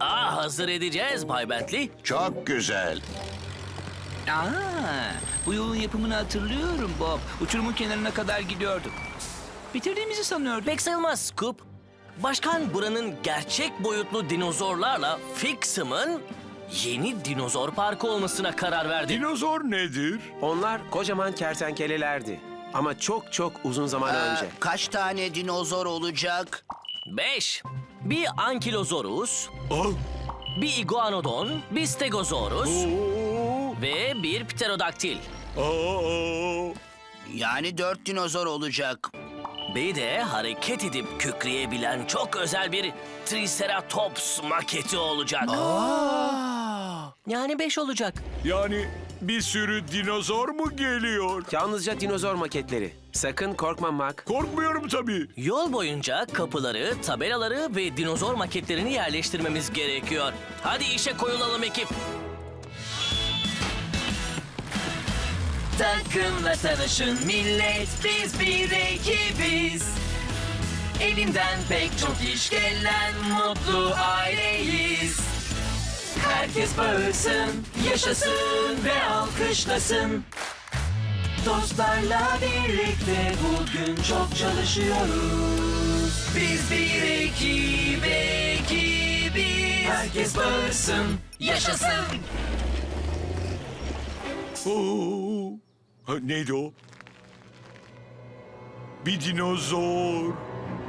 Aa, hazır edeceğiz Bay Bentley. Çok güzel. Aa, bu yolun yapımını hatırlıyorum Bob. Uçurumun kenarına kadar gidiyorduk. Bitirdiğimizi sanıyordum. Pek sayılmaz Scoop. Başkan buranın gerçek boyutlu dinozorlarla Fixim'in yeni dinozor parkı olmasına karar verdi. Dinozor nedir? Onlar kocaman kertenkelelerdi. Ama çok çok uzun zaman önce. Kaç tane dinozor olacak? 5. Bir Ankylozorus, Ah, bir Iguanodon, bir Stegosaurus oo, ve bir Pterodaktil. aa, Yani dört dinozor olacak. Bir de hareket edip kükreyebilen çok özel bir Triceratops maketi olacak. Yani 5 olacak. Yani bir sürü dinozor mu geliyor? Yalnızca dinozor maketleri. Sakın korkma Mac. Korkmuyorum tabii. Yol boyunca kapıları, tabelaları ve dinozor maketlerini yerleştirmemiz gerekiyor. Hadi işe koyulalım ekip. Takımla tanışın millet, biz bir ekibiz. Elinden pek çok iş gelen mutlu aileyiz. Herkes bağırsın, yaşasın ve alkışlasın. Dostlarla birlikte bugün çok çalışıyoruz. Biz bir ekip, ekibiz. Herkes bağırsın, yaşasın. Oo. Ha, neydi o? Bir dinozor.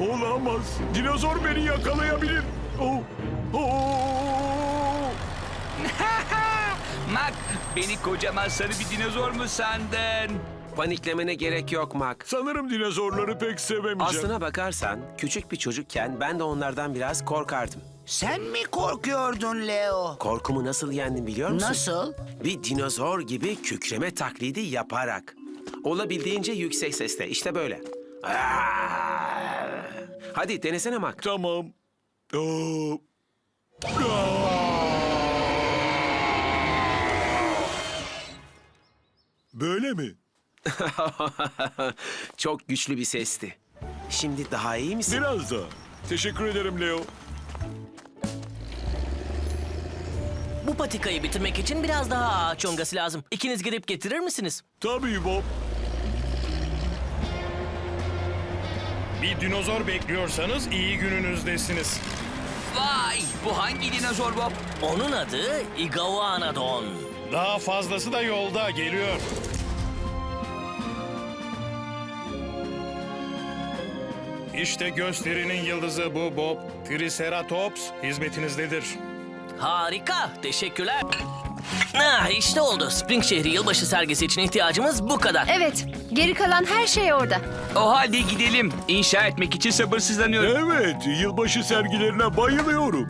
Olamaz. Dinozor beni yakalayabilir. Oh. Oo. Mac, beni kocaman sarı bir dinozor mu sandın? Paniklemene gerek yok Mac. Sanırım dinozorları pek sevemeyeceğim. Aslına bakarsan küçük bir çocukken ben de onlardan biraz korkardım. Sen mi korkuyordun Leo? Korkumu nasıl yendim biliyor musun? Nasıl? Bir dinozor gibi kükreme taklidi yaparak. Olabildiğince yüksek sesle işte böyle. Hadi denesene Mac. Tamam. Aa. Aa. Böyle mi? Çok güçlü bir sesti. Şimdi daha iyi misin? Biraz da. Teşekkür ederim Leo. Bu patikayı bitirmek için biraz daha ağaç yongası lazım. İkiniz gidip getirir misiniz? Tabii Bob. Bir dinozor bekliyorsanız iyi gününüzdesiniz. Vay, bu hangi dinozor Bob? Onun adı Iguanodon. Daha fazlası da yolda geliyor. İşte gösterinin yıldızı bu Bob. Triceratops hizmetinizdedir. Harika, teşekkürler. Ah, işte oldu. Spring şehri yılbaşı sergisi için ihtiyacımız bu kadar. Evet, geri kalan her şey orada. O halde gidelim. İnşa etmek için sabırsızlanıyorum. Evet, yılbaşı sergilerine bayılıyorum.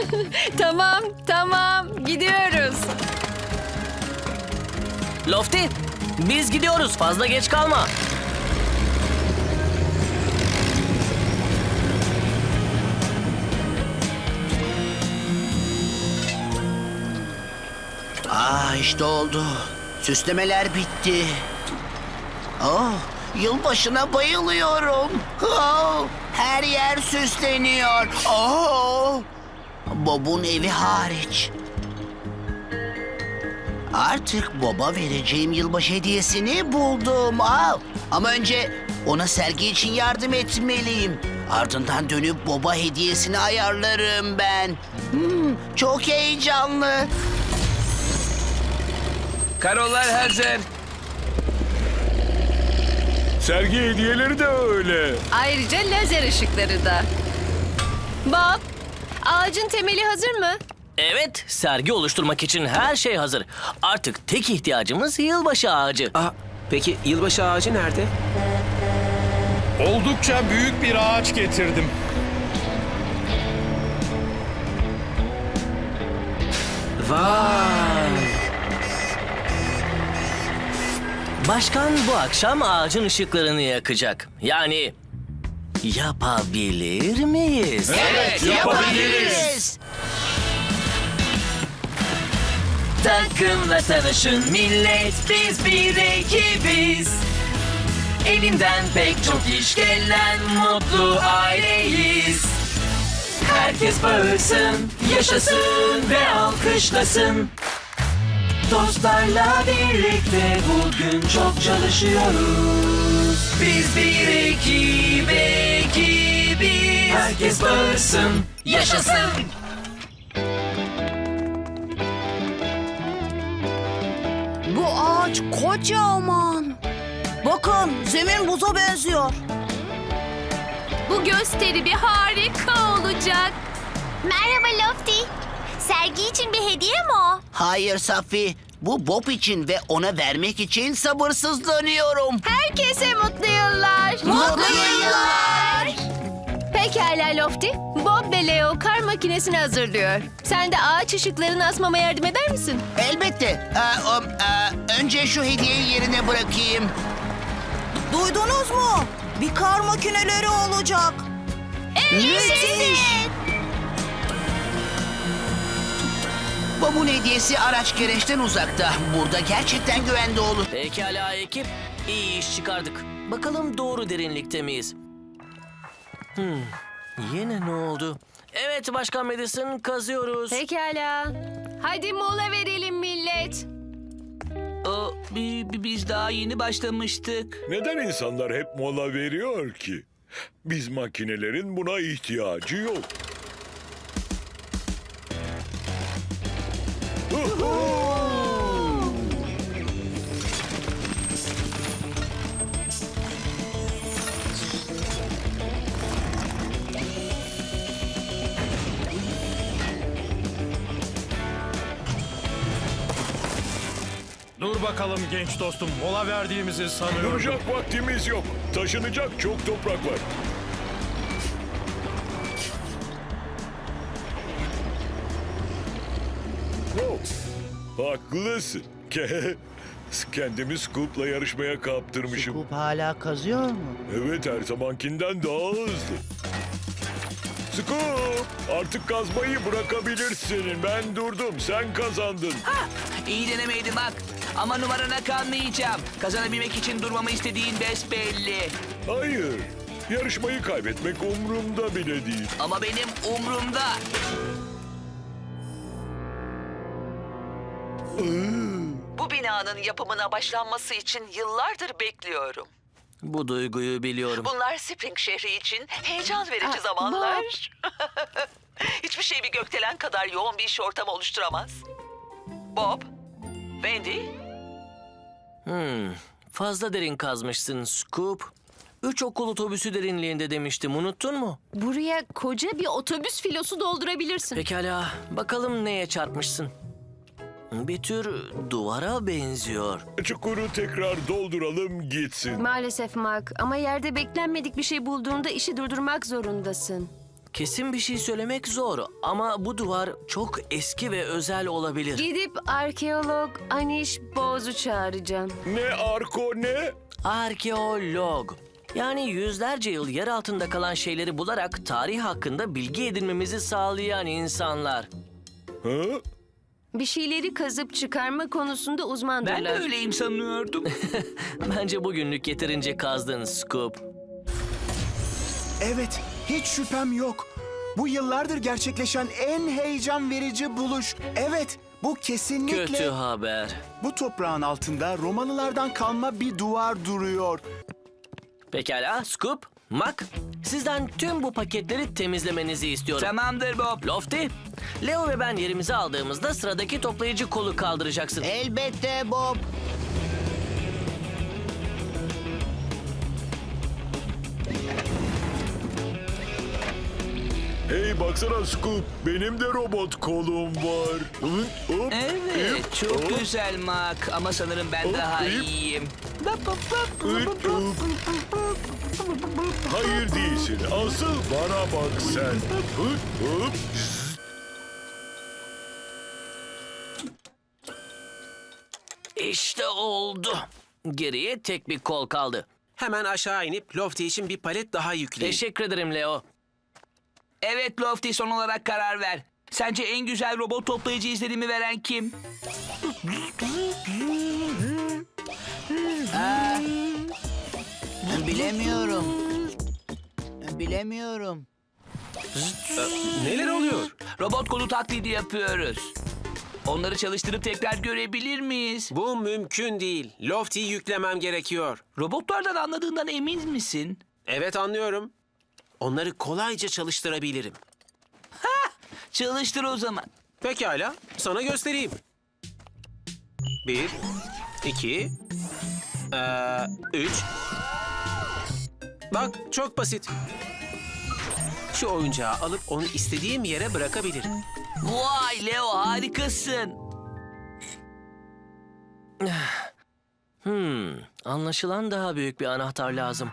Tamam, tamam, gidiyoruz. Lofty, biz gidiyoruz. Fazla geç kalma. Aa işte oldu. Süslemeler bitti. Oh, yılbaşına bayılıyorum. Oh, her yer süsleniyor. Oh, Bob'un evi hariç. Artık Bob'a vereceğim yılbaşı hediyesini buldum. Aa, ama önce ona sergi için yardım etmeliyim. Ardından dönüp Bob'a hediyesini ayarlarım ben. Hmm, çok heyecanlı. Karollar hazır. Sergi hediyeleri de öyle. Ayrıca lazer ışıkları da. Bob, ağacın temeli hazır mı? Evet, sergi oluşturmak için her şey hazır. Artık tek ihtiyacımız yılbaşı ağacı. Aa, peki yılbaşı ağacı nerede? Oldukça büyük bir ağaç getirdim. Vay! Başkan bu akşam ağacın ışıklarını yakacak. Yani yapabilir miyiz? Evet, Yapabiliriz. Takımla tanışın millet biz bir ekibiz. Elinden pek çok iş gelen mutlu aileyiz. Herkes bağırsın, yaşasın ve alkışlasın. Dostlarla birlikte bugün çok çalışıyoruz. Biz bir ekip, ekibiz. Herkes bağırsın, yaşasın. Bu ağaç kocaman. Bakın zemin buza benziyor. Bu gösteri bir harika olacak. Merhaba Lofty. Sergi için bir hediye mi o? Hayır Safi. Bu Bob için ve ona vermek için sabırsızlanıyorum. Herkese mutlu yıllar. Mutlu yıllar. Pekala Lofty. Bob ve Leo kar makinesini hazırlıyor. Sen de ağaç ışıklarını asmama yardım eder misin? Elbette. Ee, o, e, önce şu hediyeyi yerine bırakayım. Duydunuz mu? Bir kar makineleri olacak. Müthiş. Bob'un hediyesi araç gereçten uzakta. Burada gerçekten güvende olur. Pekala ekip, iyi iş çıkardık. Bakalım doğru derinlikte miyiz? Hmm, yine ne oldu? Evet Başkan Madison kazıyoruz. Pekala. Hadi mola verelim millet. O, bi- bi- biz daha yeni başlamıştık. Neden insanlar hep mola veriyor ki? Biz makinelerin buna ihtiyacı yok. Bakalım genç dostum. Mola verdiğimizi sanıyorum. Duracak vaktimiz yok. Taşınacak çok toprak var. Oh, haklısın. Ke- Kendimi Scoop'la yarışmaya kaptırmışım. Scoop hala kazıyor mu? Evet her zamankinden daha hızlı. Scoop artık kazmayı bırakabilirsin. Ben durdum sen kazandın. İyi denemeydi bak. Ama numarana kanmayacağım. Kazanabilmek için durmamı istediğin besbelli. Hayır yarışmayı kaybetmek umurumda bile değil. Ama benim umrumda. Bu binanın yapımına başlanması için yıllardır bekliyorum. Bu duyguyu biliyorum. Bunlar Spring şehri için heyecan verici zamanlar. Hiçbir şey bir gökdelen kadar yoğun bir iş ortamı oluşturamaz. Bob, Wendy, Hmm, fazla derin kazmışsın Scoop. Üç okul otobüsü derinliğinde demiştim unuttun mu? Buraya koca bir otobüs filosu doldurabilirsin. Pekala bakalım neye çarpmışsın. Bir tür duvara benziyor. Çukuru tekrar dolduralım gitsin. Maalesef Mark ama yerde beklenmedik bir şey bulduğunda işi durdurmak zorundasın. Kesin bir şey söylemek zor ama bu duvar çok eski ve özel olabilir. Gidip arkeolog Anish Boz'u çağıracağım. Ne arko ne? Arkeolog. Yani yüzlerce yıl yer altında kalan şeyleri bularak tarih hakkında bilgi edinmemizi sağlayan insanlar. Ha? Bir şeyleri kazıp çıkarma konusunda uzmandırlar. Ben de öyleyim sanıyordum. Bence bugünlük yeterince kazdın Scoop. Evet, hiç şüphem yok. Bu yıllardır gerçekleşen en heyecan verici buluş. Evet, bu kesinlikle... Kötü haber. Bu toprağın altında Romalılardan kalma bir duvar duruyor. Pekala Scoop, Mac, sizden tüm bu paketleri temizlemenizi istiyorum. Tamamdır Bob. Lofty, Leo ve ben yerimizi aldığımızda sıradaki toplayıcı kolu kaldıracaksın. Elbette Bob. Hey baksana Scoop benim de robot kolum var. Evet, çok güzel Mak ama sanırım ben daha iyiyim. Hayır değilsin. Asıl bana bak sen. İşte oldu. Geriye tek bir kol kaldı. Hemen aşağı inip Lofty için bir palet daha yükleyin. Teşekkür ederim Leo. Evet Lofty son olarak karar ver. Sence en güzel robot toplayıcı izlenimi veren kim? Bilemiyorum. Bilemiyorum. Neler oluyor? Robot kolu taklidi yapıyoruz. Onları çalıştırıp tekrar görebilir miyiz? Bu mümkün değil. Lofty'yi yüklemem gerekiyor. Robotlardan anladığından emin misin? Evet anlıyorum. Onları kolayca çalıştırabilirim. Çalıştır o zaman. Pekala, sana göstereyim. Bir, iki, eee, üç. Bak, çok basit. Şu oyuncağı alıp onu istediğim yere bırakabilirim. Vay Leo harikasın. Hmm, anlaşılan daha büyük bir anahtar lazım.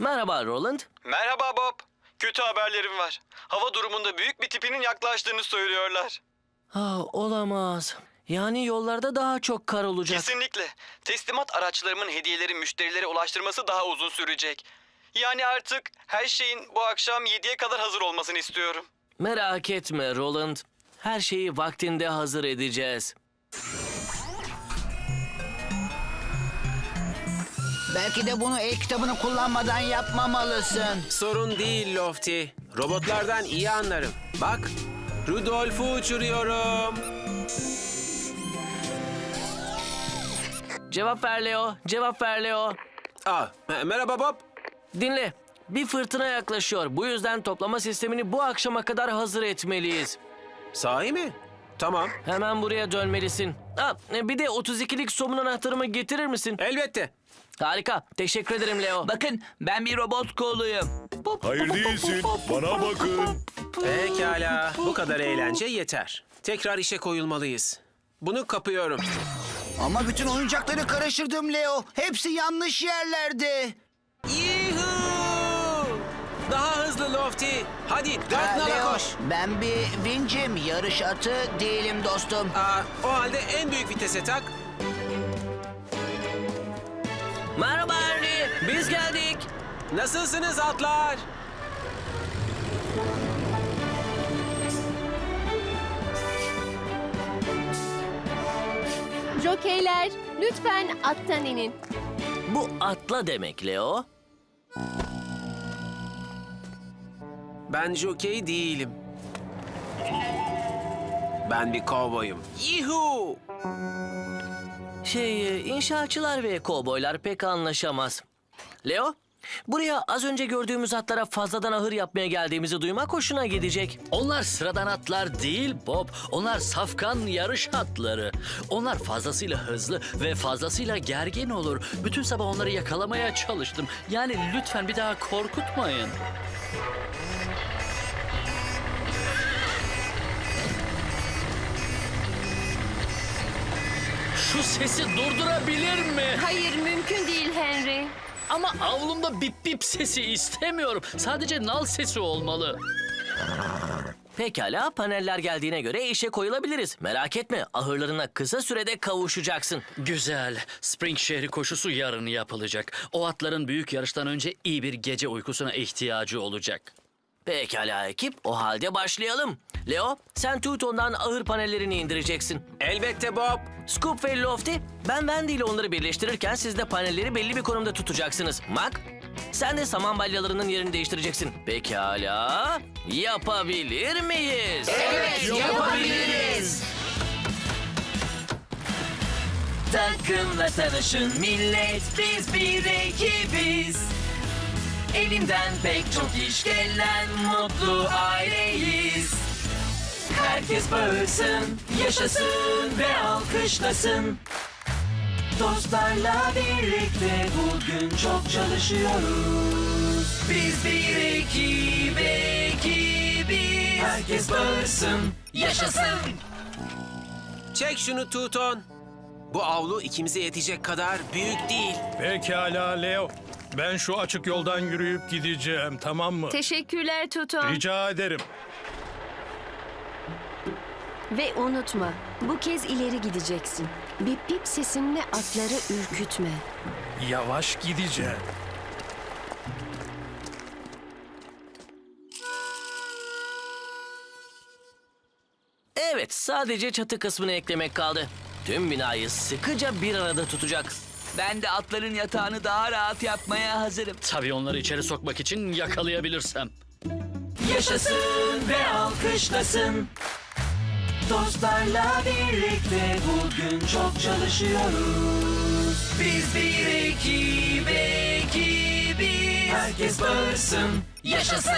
Merhaba Roland. Merhaba Bob. Kötü haberlerim var. Hava durumunda büyük bir tipinin yaklaştığını söylüyorlar. Ha, olamaz. Yani yollarda daha çok kar olacak. Kesinlikle. Teslimat araçlarımın hediyeleri müşterilere ulaştırması daha uzun sürecek. Yani artık her şeyin bu akşam 7'ye kadar hazır olmasını istiyorum. Merak etme Roland. Her şeyi vaktinde hazır edeceğiz. Belki de bunu el kitabını kullanmadan yapmamalısın. Sorun değil Lofty. Robotlardan iyi anlarım. Bak, Rudolf'u uçuruyorum. Cevap ver Leo, cevap ver Leo. Aa, me- merhaba Bob. Dinle. Bir fırtına yaklaşıyor. Bu yüzden toplama sistemini bu akşama kadar hazır etmeliyiz. Sahi mi? Tamam, Hemen buraya dönmelisin. Ha, bir de 32'lik somun anahtarımı getirir misin? elbette. Harika. Teşekkür ederim Leo. Bakın ben bir robot koluyum. Hayır değilsin. Bana bakın. Pekala, bu kadar eğlence yeter. Tekrar işe koyulmalıyız. Bunu kapıyorum. Ama bütün oyuncakları karıştırdım Leo. Hepsi yanlış yerlerde. Yuhuu! Daha hızlı Lofty. Hadi dört Ha, nala Leo, koş. ben bir vincim, yarış atı değilim dostum. Aa, o halde en büyük vitese tak. Merhaba Ernie. Biz geldik. Nasılsınız atlar? Jokeyler, lütfen attan inin. Bu atla demek Leo. Ben jokey değilim. Ben bir kovboyum. Yuhuu! Şey, e, inşaatçılar ve kovboylar pek anlaşamaz. Leo, buraya az önce gördüğümüz atlara fazladan ahır yapmaya geldiğimizi duymak hoşuna gidecek. Onlar sıradan atlar değil Bob. Onlar safkan yarış atları. Onlar fazlasıyla hızlı ve fazlasıyla gergin olur. Bütün sabah onları yakalamaya çalıştım. Yani lütfen bir daha korkutmayın. Şu sesi durdurabilir mi? Hayır, mümkün değil Henry. Ama avlumda bip bip sesi istemiyorum. Sadece nal sesi olmalı. Pekala, paneller geldiğine göre işe koyulabiliriz. Merak etme, ahırlarına kısa sürede kavuşacaksın. Güzel. Spring şehri koşusu yarın yapılacak. O atların büyük yarıştan önce iyi bir gece uykusuna ihtiyacı olacak. Pekala ekip, o halde başlayalım. Leo, sen Teuton'dan ahır panellerini indireceksin. Elbette Bob. Scoop ve Lofty, ben Wendy ile onları birleştirirken siz de panelleri belli bir konumda tutacaksınız. Mac, sen de saman balyalarının yerini değiştireceksin. Pekala, yapabilir miyiz? Evet, yapabiliriz. Takımla tanışın millet, biz bir ekibiz. Elinden pek çok iş gelen mutlu aileyiz. Herkes bağırsın, yaşasın ve alkışlasın. Dostlarla birlikte bugün çok çalışıyoruz. Biz bir ekip, ekibiz. Herkes bağırsın, yaşasın. Çek şunu Tuton. Bu avlu ikimize yetecek kadar büyük değil. Pekala Leo. Ben şu açık yoldan yürüyüp gideceğim tamam mı? Teşekkürler Tuton. Rica ederim. Ve unutma, bu kez ileri gideceksin. Bip bip sesimle atları ürkütme. Yavaş gideceğim. Evet, sadece çatı kısmını eklemek kaldı. Tüm binayı sıkıca bir arada tutacak. Ben de atların yatağını daha rahat yapmaya hazırım. Tabii onları içeri sokmak için yakalayabilirsem. yaşasın ve alkışlasın. Dostlarla birlikte bugün çok çalışıyoruz. Biz bir ekip, ekibiz. Herkes bağırsın, yaşasın.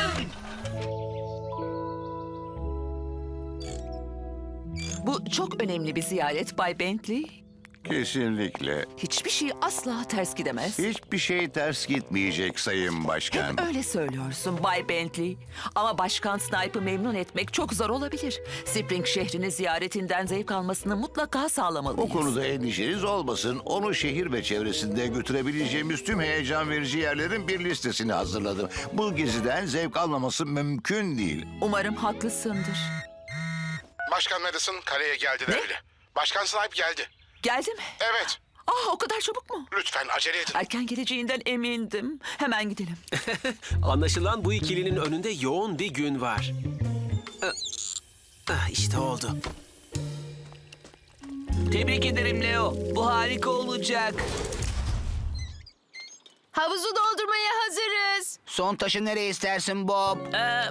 Bu çok önemli bir ziyaret Bay Bentley. Kesinlikle. Hiçbir şey asla ters gidemez. Hiçbir şey ters gitmeyecek Sayın Başkan. Hep öyle söylüyorsun Bay Bentley. Ama Başkan Snipe'ı memnun etmek çok zor olabilir. Spring şehrini ziyaretinden zevk almasını mutlaka sağlamalıyız. O konuda endişeniz olmasın. Onu şehir ve çevresinde götürebileceğimiz tüm heyecan verici yerlerin bir listesini hazırladım. Bu geziden zevk almaması mümkün değil. Umarım haklısındır. Başkan Madison kaleye geldiler bile. Başkan Snipe geldi. Geldi mi? Evet. Ah o kadar çabuk mu? Lütfen acele edin. Erken geleceğinden emindim. Hemen gidelim. Anlaşılan bu ikilinin önünde yoğun bir gün var. Ah, Ah, işte oldu. Tebrik ederim Leo. Bu harika olacak. Havuzu doldurmaya hazırız. Son taşı nereye istersin Bob? Ee,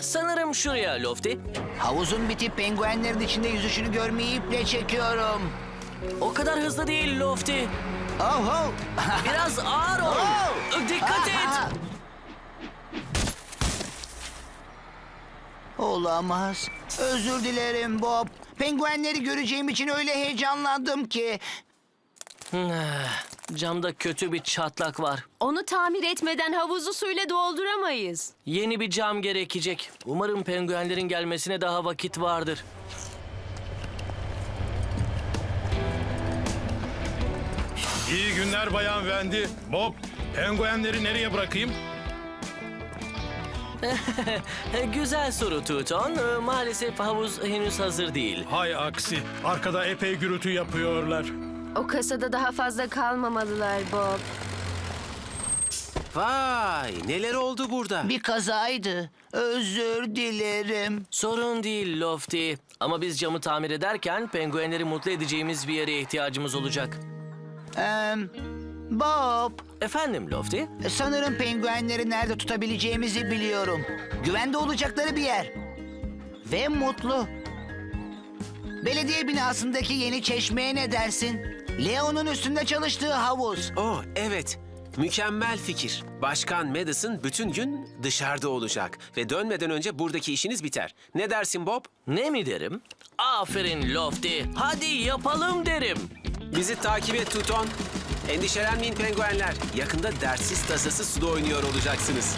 sanırım şuraya Lofty. Havuzun bitip penguenlerin içinde yüzüşünü görmeyi iple çekiyorum. O kadar hızlı değil Lofty. Oh, oh. Biraz ağır ol. Oh! Dikkat et. Olamaz. Özür dilerim Bob. Penguenleri göreceğim için öyle heyecanlandım ki. Camda kötü bir çatlak var. Onu tamir etmeden havuzu suyla dolduramayız. Yeni bir cam gerekecek. Umarım penguenlerin gelmesine daha vakit vardır. İyi günler Bayan Wendy. Bob, penguenleri nereye bırakayım? Güzel soru Tuton. E, Maalesef havuz henüz hazır değil. Hay aksi. Arkada epey gürültü yapıyorlar. O kasada daha fazla kalmamalılar Bob. Vay neler oldu burada? Bir kazaydı. Özür dilerim. Sorun değil Lofty. Ama biz camı tamir ederken penguenleri mutlu edeceğimiz bir yere ihtiyacımız olacak. Ee, Bob, Efendim Lofty? sanırım penguenleri nerede tutabileceğimizi biliyorum. Güvende olacakları bir yer. Ve mutlu. Belediye binasındaki yeni çeşmeye ne dersin? Leo'nun üstünde çalıştığı havuz. Oh evet. Mükemmel fikir. Başkan Madison bütün gün dışarıda olacak ve dönmeden önce buradaki işiniz biter. Ne dersin Bob? Ne mi derim? Aferin Lofty. Hadi yapalım derim. Bizi takip et Tuton. Endişelenmeyin penguenler. Yakında dersiz tasasız suda oynuyor olacaksınız.